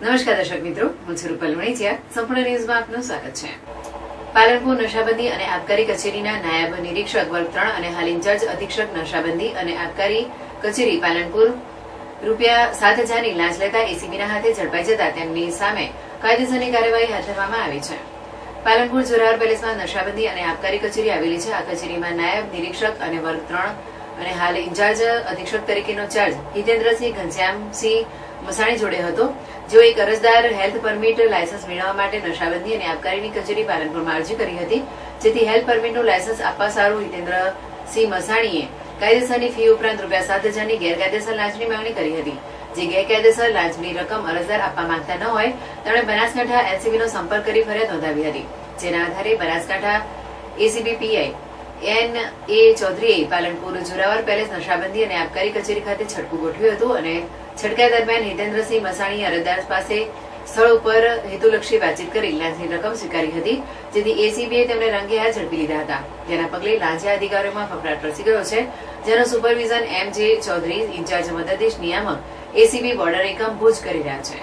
નમસ્કાર દર્શક મિત્રો, હું છું રૂપલ વણેચિયા સંપૂર્ણ ન્યૂઝમાં આપનું સ્વાગત છે. પાલનપુર નશાબંધી અને આબકારી કચેરીના નાયબ નિરીક્ષક વર્ગ ત્રણ અને હાલ ઇન્ચાર્જ અધિક્ષક નશાબંધી અને આબકારી કચેરી પાલનપુર રૂપિયા સાત હજારની લાંચ લેતા એસીબીના હાથે ઝડપાઈ જતા તેમની સામે કાયદેસરની કાર્યવાહી હાથ ધરવામાં આવી છે. પાલનપુર જોરાવર પેલેસમાં નશાબંધી અને આબકારી કચેરી આવેલી છે. આ કચેરીમાં નાયબ નિરીક્ષક અને વર્ગ ત્રણ અને હાલ ઇન્ચાર્જ અધિક્ષક તરીકેનો ચાર્જ હિતેન્દ્રસિંહ ઘનશ્યામસિંહ મસાણી જોડે હતો, જેઓ એક અરજદાર હેલ્થ પરમિટ લાયસન્સ મેળવવા માટે નશાબંધી અને આબકારીની કચેરી પાલનપુરમાં અરજી કરી હતી. જેથી હેલ્થ પરમિટનું લાયસન્સ આપવા સારું હિતેન્દ્રસિંહ મસાણીએ કાયદેસરની ફી ઉપરાંત રૂપિયા સાત હજારની ગેરકાયદેસર લાંચની માંગણી કરી હતી. જે ગેરકાયદેસર લાંચની રકમ અરજદાર આપવા માંગતા ન હોય, તેમણે બનાસકાંઠા એનસીબીનો સંપર્ક કરી ફરિયાદ નોંધાવી હતી, જેના આધારે Banaskantha ACB PI N A ચૌધરીએ પાલનપુર જોરાવર પેલેસ નશાબંધી અને આબકારી કચેરી ખાતે છટકું ગોઠવ્યું હતું અને છટકા દરમિયાન હિતેન્દ્રસિંહ મસાણી અરજદાર પાસે સ્થળ ઉપર હેતુલક્ષી વાતચીત કરી લાંચની રકમ સ્વીકારી હતી, જેથી એસીબીએ તેમને રંગે હાથ ઝડપી લીધા હતા. જેના પગલે લાંચા અધિકારીઓમાં ફફડાટ પ્રસરી ગયો છે, જેનો સુપરવિઝન એમ જે ચૌધરી ઇન્ચાર્જ મદદનીશ નિયામક એસીબી બોર્ડર એકમ ભુજ કરી રહ્યા છે.